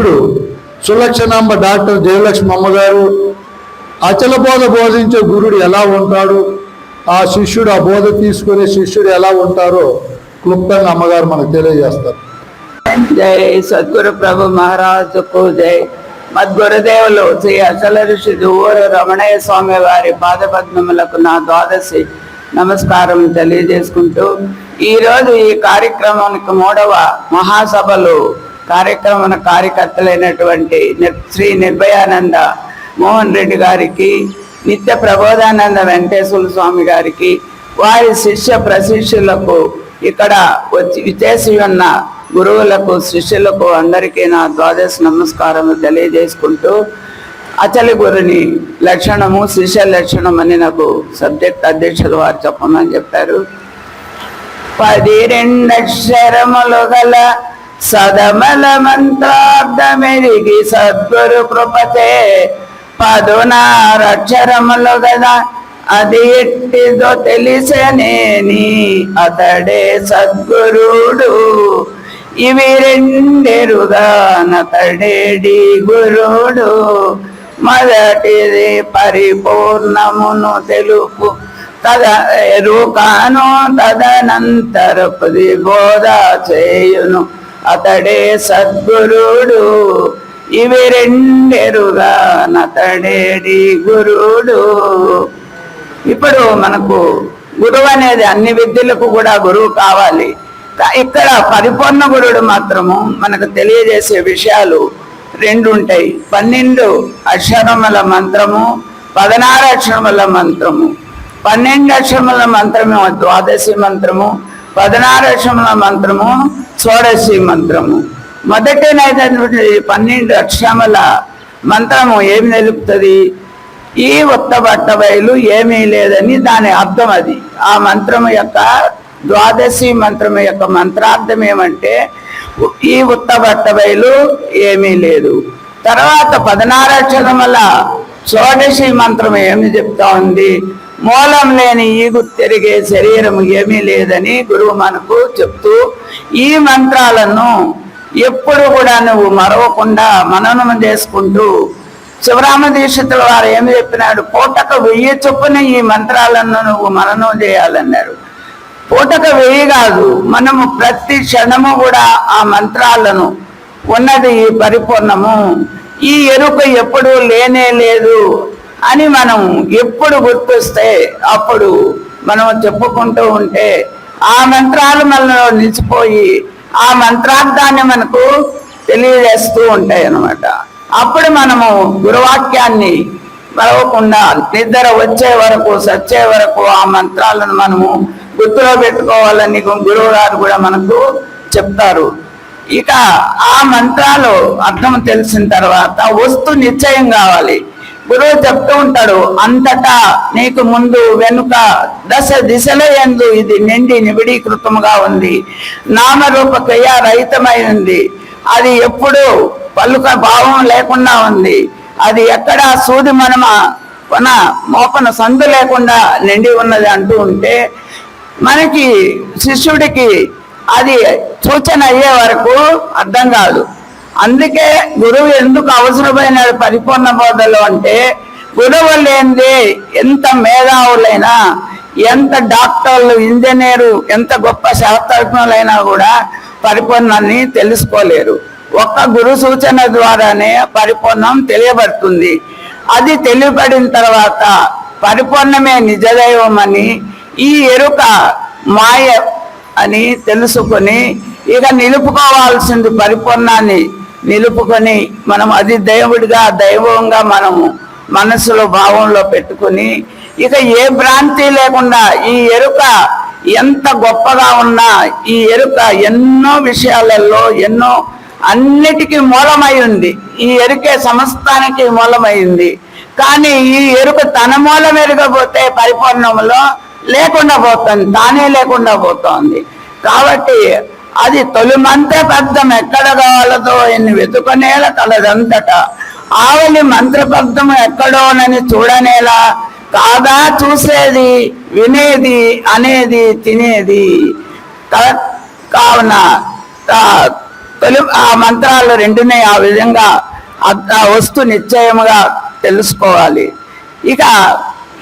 ఇప్పుడు సులక్షణాంబ డాక్టర్ జయలక్ష్మి అమ్మగారు అచల బోధ బోధించే గురుడు ఎలా ఉంటాడు? ఆ శిష్యుడు ఆ బోధ తీసుకునే శిష్యుడు ఎలా ఉంటారో క్లుప్తంగా అమ్మగారు మనకు తెలియజేస్తారు. జై సద్గురు ప్రభు మహారాజుకు జై. మద్గురుదేవులు శ్రీ అచల ఋషి దువ్వూరు రమణయ్య స్వామి వారి పాదపద్మములకు నా ద్వాదశి నమస్కారం తెలియజేసుకుంటూ ఈరోజు ఈ కార్యక్రమానికి మూడవ మహాసభలు కార్యక్రమ కార్యకర్తలైనటువంటి శ్రీ నిర్భయానంద మోహన్ రెడ్డి గారికి నిత్య ప్రబోధానంద వెంకటేశ్వర స్వామి గారికి వారి శిష్య ప్రశిష్యులకు ఇక్కడ వచ్చి విచేసి ఉన్న గురువులకు శిష్యులకు అందరికీ నా ద్వాదశ నమస్కారం తెలియజేసుకుంటూ అచలి గురుని లక్షణము శిష్య లక్షణం అని నాకు సబ్జెక్ట్ అధ్యక్షులు వారు చెప్పమని చెప్పారు. పది రెండక్షరములు గల సదమల మంత్రార్థమెరిగి సద్గురు కృపతే పదునారక్షరములు కదా అది ఎట్టిదో తెలిసనేని అతడే సద్గురుడు. ఇవి రెండెరుగా నతడేడి గురుడు. మొదటిది పరిపూర్ణమును తెలుపు. తద ఎరుకాను తదనంతరపుది బోధ చేయును. అతడే సద్గురుడు. ఇవి రెండెరుగా నతడేడి గురుడు. ఇప్పుడు మనకు గురువు అనేది అన్ని విద్యలకు కూడా గురువు కావాలి. ఇక్కడ పరిపూర్ణ గురుడు మాత్రము మనకు తెలియజేసే విషయాలు రెండు ఉంటాయి పన్నెండు అక్షరముల మంత్రము పదనారు అక్షరముల మంత్రము పన్నెండు అక్షరముల మంత్రము ద్వాదశి మంత్రము పదనారు అక్షరముల మంత్రము షోడశి మంత్రము. మొదటినైనటువంటి పన్నెండు అక్షరముల మంత్రము ఏమి నిలుపుతుంది? ఈ ఉత్త బట్టబయలు ఏమీ లేదని దాని అర్థం అది. ఆ మంత్రము యొక్క ద్వాదశి మంత్రము యొక్క మంత్రార్థం ఏమంటే ఈ ఉత్త బట్టబయలు ఏమీ లేదు. తర్వాత పదనారు అక్షరముల షోడశి మంత్రం ఏమి చెప్తా ఉంది? మూలం లేని ఈగు తిరిగే శరీరం ఏమీ లేదని గురువు మనకు చెప్తూ ఈ మంత్రాలను ఎప్పుడు కూడా నువ్వు మరవకుండా మననం చేసుకుంటూ శివరామ దీక్షితుల వారు ఏమి చెప్పినాడు? పూటకు వెయ్యి చొప్పున ఈ మంత్రాలను నువ్వు మననం చేయాలన్నారు. పూటక వెయ్యి కాదు మనము ప్రతి క్షణము కూడా ఆ మంత్రాలను ఉన్నది ఈ పరిపూర్ణము. ఈ ఎరుక ఎప్పుడు లేనే లేదు అని మనం ఎప్పుడు గుర్తిస్తే అప్పుడు మనం చెప్పుకుంటూ ఉంటే ఆ మంత్రాలు మనలో నిలిచిపోయి ఆ మంత్రార్థాన్ని మనకు తెలియజేస్తూ ఉంటాయి అన్నమాట. అప్పుడు మనము గురువాక్యాన్ని మరవకుండా నిద్ర వచ్చే వరకు సచ్చే వరకు ఆ మంత్రాలను మనము గుర్తులో పెట్టుకోవాలని గురువు గారు కూడా మనకు చెప్తారు. ఇక ఆ మంత్రాలు అర్థం తెలిసిన తర్వాత వస్తు నిశ్చయం కావాలి. గురువు చెప్తూ ఉంటాడు అంతటా నీకు ముందు వెనుక దశ దిశల ఎందు ఇది నిండి నిబిడీకృతముగా ఉంది. నామరూప క్రియ రహితమై ఉంది. అది ఎప్పుడు పలుక భావం లేకుండా ఉంది. అది ఎక్కడ సూది మనమ కొన మోపన సందు లేకుండా నిండి ఉన్నది అంటూ ఉంటే మనకి శిష్యుడికి అది సూచన అయ్యే వరకు అర్థం కాదు. అందుకే గురువు ఎందుకు అవసరమైన పరిపూర్ణ బోధలు అంటే గురువు లేనిదే ఎంత మేధావులైనా ఎంత డాక్టర్లు ఇంజనీరు ఎంత గొప్ప శాస్త్రజ్ఞులైనా కూడా పరిపూర్ణాన్ని తెలుసుకోలేరు. ఒక్క గురు సూచన ద్వారానే పరిపూర్ణం తెలియబడుతుంది. అది తెలియబడిన తర్వాత పరిపూర్ణమే నిజదైవం అని ఈ ఎరుక మాయ అని తెలుసుకొని ఇక నిలుపుకోవాల్సింది పరిపూర్ణాన్ని నిలుపుకొని మనం అది దైవుడిగా దైవంగా మనము మనసులో భావంలో పెట్టుకొని ఇక ఏ భ్రాంతి లేకుండా ఈ ఎరుక ఎంత గొప్పగా ఉన్నా ఈ ఎరుక ఎన్నో విషయాలలో ఎన్నో అన్నిటికీ మూలమై ఉంది. ఈ ఎరుకే సమస్తానికి మూలమైంది కానీ ఈ ఎరుక తన మూలం ఎరగబోతే పరిపూర్ణములో లేకుండా పోతుంది తానే లేకుండా పోతోంది. కాబట్టి అది తొలిమంతే పెద్దం ఎక్కడ కావాలతో ఎన్ని వెతుకునేలా కలదంతట ఆవలి మంత్రబద్ధం ఎక్కడోనని చూడనేలా కాదా చూసేది వినేది అనేది తినేది. కావున తొలి ఆ మంత్రాలు రెండునే ఆ విధంగా అద్ద వస్తు నిశ్చయముగా తెలుసుకోవాలి. ఇక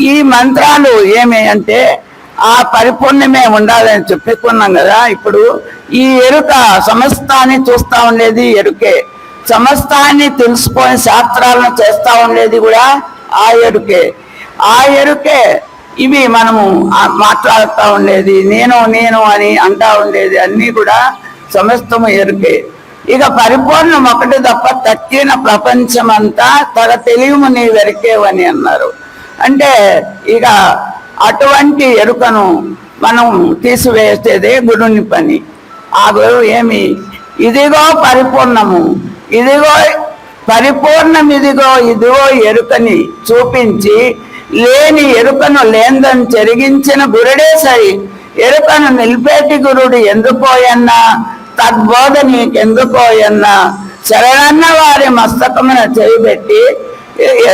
ఈ మంత్రాలు ఏమి అంటే ఆ పరిపూర్ణమే ఉండాలని చెప్పుకున్నాం కదా. ఇప్పుడు ఈ ఎరుక సమస్తాన్ని చూస్తా ఉండేది ఎరుకే. సమస్తాన్ని తెలుసుకొని శాస్త్రాలను చేస్తూ ఉండేది కూడా ఆ ఎరుకే. ఆ ఎరుకే ఇవి మనము మాట్లాడుతూ ఉండేది నేను నేను అని అంటా ఉండేది అన్నీ కూడా సమస్తము ఎరుకే. ఇక పరిపూర్ణం ఒకటి తప్ప తక్కిన ప్రపంచమంతా తగ తెలియము నీ వెరికేవని అన్నారు. అంటే ఇక అటువంటి ఎరుకను మనం తీసివేసేదే గురుని పని. ఆ గురువు ఏమి? ఇదిగో పరిపూర్ణము. ఇదిగో పరిపూర్ణం ఇదిగో ఇదిగో ఎరుకని చూపించి లేని ఎరుకను లేందని చెరిగించిన గురుడే సరి. ఎరుకను నిలిపేటి గురుడు ఎందుకోయన్నా? తద్బోధ నీకెందుకోయన్నా? శరణన్న వారి మస్తకమున చేయిబెట్టి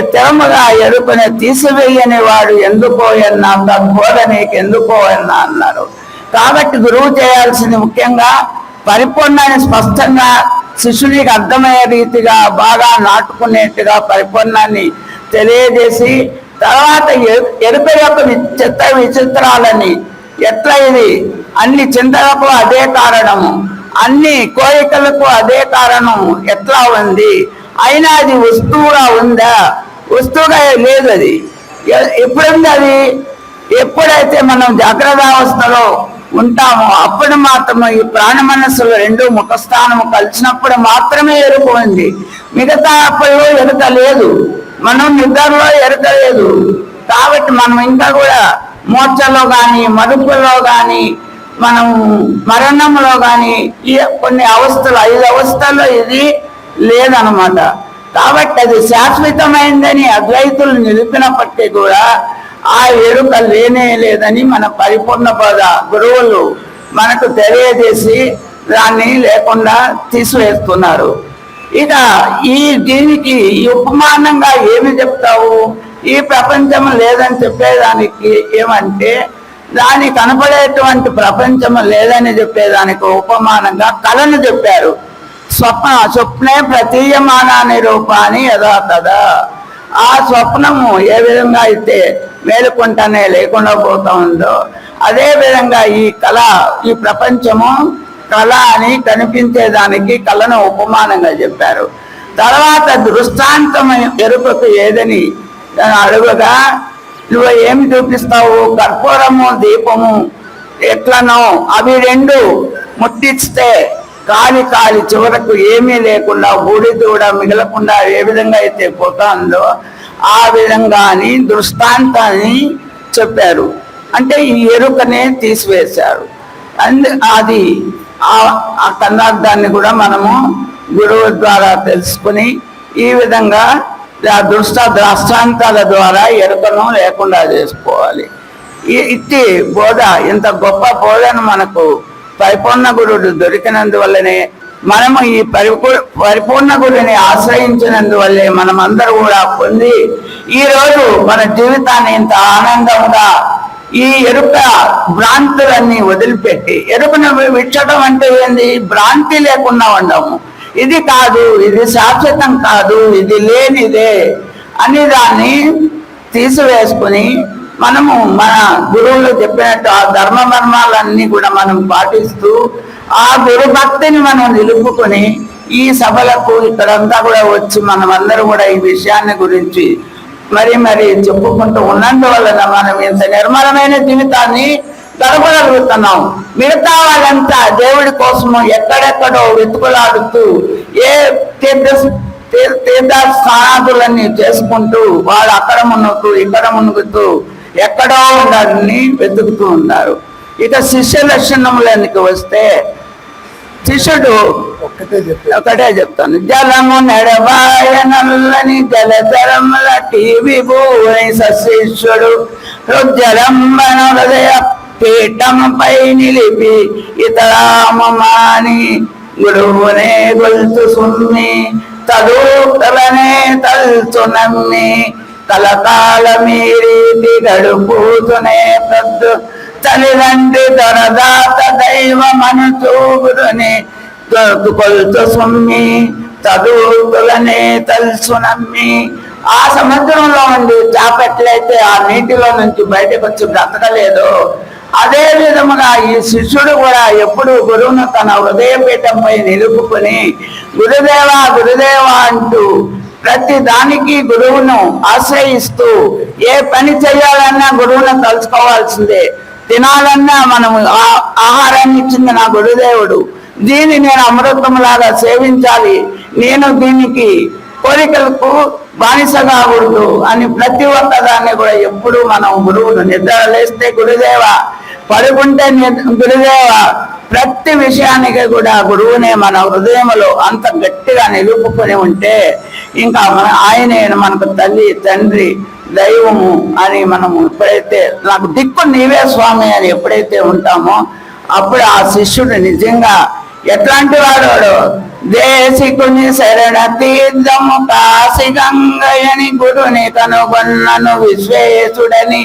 తెరముగా ఎరుకని తీసివేయని వాడు ఎందుకోయన్నా ఎందుకో అన్నా అన్నారు. కాబట్టి గురువు చేయాల్సింది ముఖ్యంగా పరిపూర్ణాన్ని స్పష్టంగా శిష్యునికి అర్థమయ్యే రీతిగా బాగా నాటుకునేట్టుగా పరిపూర్ణాన్ని తెలియజేసి తర్వాత ఎరు- యొక్క చిత్ర విచిత్రాలని ఎట్లా ఇది? అన్ని చింతలకు అదే కారణము. అన్ని కోరికలకు అదే కారణం ఎట్లా ఉంది? అయినా అది వస్తువుగా ఉందా? వస్తువుగా లేదు అది. ఎప్పుడుంది అది? ఎప్పుడైతే మనం జాగ్రత్త అవస్థలో ఉంటామో అప్పుడు మాత్రమే ఈ ప్రాణ మనస్సులు రెండు ముఖస్థానము కలిసినప్పుడు మాత్రమే ఎరుకుంది మిగతా అప్పుల్లో ఎరుక లేదు. మనం నిద్రలో ఎరుక లేదు. కాబట్టి మనం ఇంకా కూడా మోర్చలో కానీ మరుపులో కానీ మనం మరణంలో కానీ కొన్ని అవస్థలు ఐదు అవస్థల్లో ఇది లేదనమాట కాబట్టి అది శాశ్వతమైందని అద్వైతులు నిలిపినప్పటికీ కూడా ఆ ఎరుక లేనే లేదని మన పరిపూర్ణ పద గురువులు మనకు తెలియజేసి దాన్ని లేకుండా తీసివేస్తున్నారు. ఇక ఈ దీనికి ఈ ఉపమానంగా ఏమి చెప్తావు? ఈ ప్రపంచం లేదని చెప్పేదానికి ఏమంటే దాని కనపడేటువంటి ప్రపంచం లేదని చెప్పేదానికి ఉపమానంగా కళను చెప్పారు. స్వప్న స్వప్నే ప్రతీయమానాన్ని రూపాన్ని యథా కదా ఆ స్వప్నము ఏ విధంగా అయితే మేలుకుంటానే లేకుండా పోతా ఉందో అదే విధంగా ఈ కళ ఈ ప్రపంచము కళ అని కనిపించేదానికి కళను ఉపమానంగా చెప్పారు. తర్వాత దృష్టాంతం ఎరుపకు ఏదని అడుగుగా నువ్వు ఏమి చూపిస్తావు? కర్పూరము దీపము ఎట్లనో అవి రెండు ముట్టిస్తే కాని కాని చివరకు ఏమీ లేకుండా బూడిద దూడ మిగలకుండా ఏ విధంగా అయితే పోతాందో ఆ విధంగా అని దృష్టాంతాన్ని చెప్పారు. అంటే ఈ ఎరుకనే తీసివేశారు. అందు అది ఆ- ఆ కన్నార్థాన్ని కూడా మనము గురువు ద్వారా తెలుసుకుని ఈ విధంగా దృష్ట దృష్టాంతాల ద్వారా ఎరుకను లేకుండా చేసుకోవాలి. ఈ ఇట్టి బోధ ఇంత గొప్ప బోధను మనకు పరిపూర్ణ గురుడు దొరికినందువల్లనే మనము ఈ పరిపూ పరిపూర్ణ గురుని ఆశ్రయించినందువల్లే మనమందరూ కూడా పొంది ఈ రోజు మన జీవితాన్ని ఇంత ఆనందంగా ఈ ఎరుక భ్రాంతులన్నీ వదిలిపెట్టి ఎరుకను విచ్చడం అంటే ఏంది? భ్రాంతి లేకుండా ఉండము. ఇది కాదు ఇది శాశ్వతం కాదు ఇది లేనిదే అని దాన్ని తీసివేసుకుని మనము మన గురువులు చెప్పినట్టు ఆ ధర్మ మర్మాలన్నీ కూడా మనం పాటిస్తూ ఆ గురు భక్తిని మనం నిలుపుకొని ఈ సభలకు ఇక్కడంతా కూడా వచ్చి మనం అందరూ కూడా ఈ విషయాన్ని గురించి మరి మరి చెప్పుకుంటూ ఉన్నందువలన మనం ఇంత నిర్మలమైన జీవితాన్ని గడపగలుగుతున్నాం. మిగతా వాళ్ళంతా దేవుడి కోసము ఎక్కడెక్కడో వెతుకులాడుతూ ఏ తీర్థ తీర్థ స్నానాదులన్నీ చేసుకుంటూ వాళ్ళు అక్కడ మునుగుతూ ఇక్కడ మునుగుతూ ఎక్కడో ఉండాలని వెతుకుతూ ఉన్నారు. ఇక శిష్య లక్షణములకి వస్తే శిష్యుడు ఒకటే చెప్తాను. జలము నెడబాయ నల్లని జలధరముల టీవీ సశిష్యుడు హృదయంబన హృదయ పీఠముపై నిలిపి ఇతరామమాని గురువునే గొల్తు సుమ్మి తదూతలనే తల్చు నమ్మి కలకాల మీరీతి గడుపుతునే ప్రద్దు. తల్లిదండ్రి తనదాత దైవమను మనుచూగురుని కొలుత సొమ్మి. చదువుకులనే తలుసు నమ్మి. ఆ సముద్రంలో ఉండి చేపట్లయితే ఆ నీటిలో నుంచి బయటకు వచ్చి బ్రతకలేదు. అదే విధముగా ఈ శిష్యుడు కూడా ఎప్పుడు గురువును తన హృదయపీఠంపై నిలుపుకొని గురుదేవా గురుదేవా అంటూ ప్రతి దానికి గురువును ఆశ్రయిస్తూ ఏ పని చేయాలన్నా గురువును తలుచుకోవాల్సిందే. తినాలన్నా మనం ఆహారాన్ని ఇచ్చింది నా గురుదేవుడు. దీన్ని నేను అమృతంలాగా సేవించాలి. నేను దీనికి కోరికలకు బానిసగా కాకూడదు అని ప్రతి ఒక్క దాన్ని కూడా ఎప్పుడు మనం గురువును నిద్ర లేస్తే గురుదేవ పడుకుంటే ని- గురుదేవ ప్రతి విషయానికి కూడా గురువునే మన హృదయంలో అంత గట్టిగా నిలుపుకొని ఉంటే ఇంకా మన ఆయనే మనకు తల్లి తండ్రి దైవము అని మనము ఎప్పుడైతే నాకు దిక్కు నీవే స్వామి అని ఎప్పుడైతే ఉంటామో అప్పుడు ఆ శిష్యుడు నిజంగా ఎట్లాంటి వాడు దేశికుని శరణ తీర్థము కాశి గంగయని గురుని కనుగొన్నను విశ్వేశుడని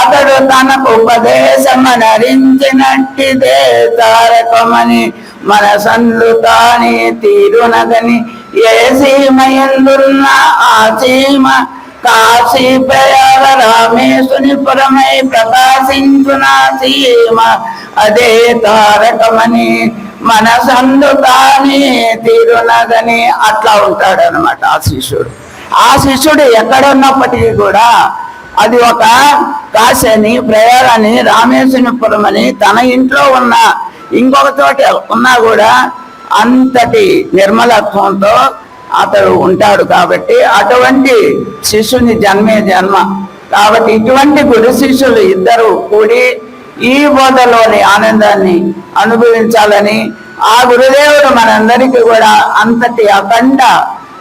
అతడు తనకు ఉపదేశమనరించినట్టిదే తారకమని మన సందు తాని తీరునగని ఏ సీమయందున్న ఆ సీమ కాశీ ప్రయాగ రామేశుని పురమై ప్రకాశించున సీమ అదే తారకమని మనసందు సందు తీరునదని అట్లా ఉంటాడు అనమాట ఆ శిష్యుడు. ఆ శిష్యుడు ఎక్కడున్నప్పటికీ కూడా అది ఒక కాశని ప్రయాగని రామేశ్వరపురం అని తన ఇంట్లో ఉన్న ఇంకొక చోట ఉన్నా కూడా అంతటి నిర్మలత్వంతో అతడు ఉంటాడు కాబట్టి అటువంటి శిష్యుని జన్మే జన్మ. కాబట్టి ఇటువంటి గురు శిష్యులు ఇద్దరు కూడి ఈ బోధలోని ఆనందాన్ని అనుభవించాలని ఆ గురుదేవుడు మనందరికీ కూడా అంతటి అఖండ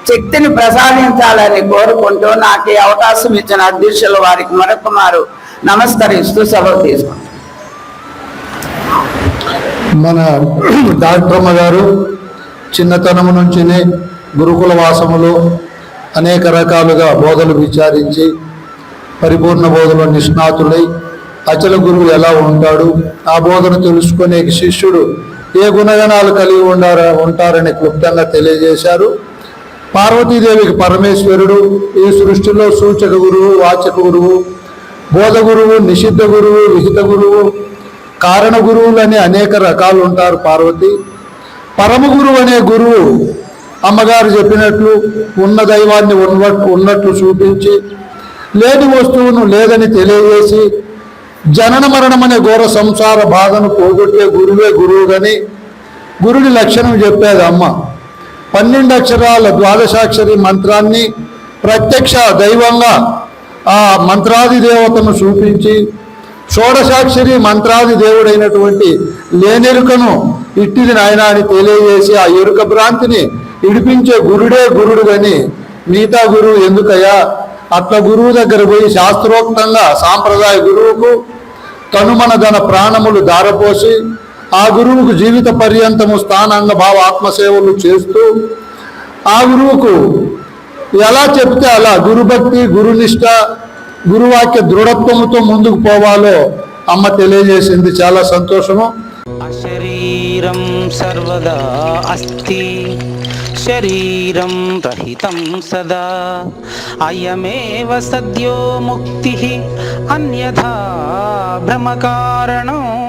శక్తిని ప్రసాదించాలని కోరుకుంటూ నాకు ఈ అవకాశం ఇచ్చిన అధ్యక్షులు వారికి మరొక మారు నమస్కరిస్తూ సెలవు తీసుకుంటాను మన డాక్టర్ గారు చిన్నతనము నుంచినే గురుకుల వాసములో అనేక రకాలుగా బోధలు విచారించి పరిపూర్ణ బోధలో నిష్ణాతులై అచల గురువు ఎలా ఉంటాడు? ఆ బోధన తెలుసుకునే శిష్యుడు ఏ గుణగణాలు కలిగి ఉండార? ఉంటారని క్లుప్తంగా తెలియజేశారు. పార్వతీదేవికి పరమేశ్వరుడు ఈ సృష్టిలో సూచక గురువు వాచక గురువు బోధ గురువు నిషిద్ధ గురువు విహిత గురువు కారణ గురువులు అనే అనేక రకాలు ఉంటారు పార్వతి. పరమ గురువు అనే గురువు అమ్మగారు చెప్పినట్లు ఉన్న దైవాన్ని ఉన్నట్టు ఉన్నట్లు చూపించి లేని వస్తువును లేదని తెలియజేసి జనన మరణం అనే ఘోర సంసార బాధను పోగొట్టే గురువే గురువు గని గురుడి లక్షణం చెప్పేది అమ్మ. పన్నెండు అక్షరాల ద్వాదశాక్షరి మంత్రాన్ని ప్రత్యక్ష దైవంగా ఆ మంత్రాది దేవతను చూపించి షోడశాక్షరి మంత్రాది దేవుడైనటువంటి లేనెరుకను ఇట్టిది నాయన అని తెలియజేసి ఆ ఎరుక భ్రాంతిని ఇడిపించే గురుడే గురుడు అని మిగతా గురువు ఎందుకయ్యా? అట్ల గురువు దగ్గర పోయి శాస్త్రోక్తంగా సాంప్రదాయ గురువుకు తనుమన ధన ప్రాణములు దారపోసి ఆ గురువుకు జీవిత పర్యంతము స్థానాంగ భావ ఆత్మసేవలు చేస్తూ ఆ గురువుకు ఎలా చెప్తే అలా గురుభక్తి గురునిష్ట గురువాక్య దృఢత్వముతో ముందుకు పోవాలో అమ్మ తెలియజేసింది. చాలా సంతోషము. అశరీరం సర్వదా అస్తి శరీరం రహితం సదా. అయమేవ సద్యో ముక్తి అన్యథా భ్రమకారణం.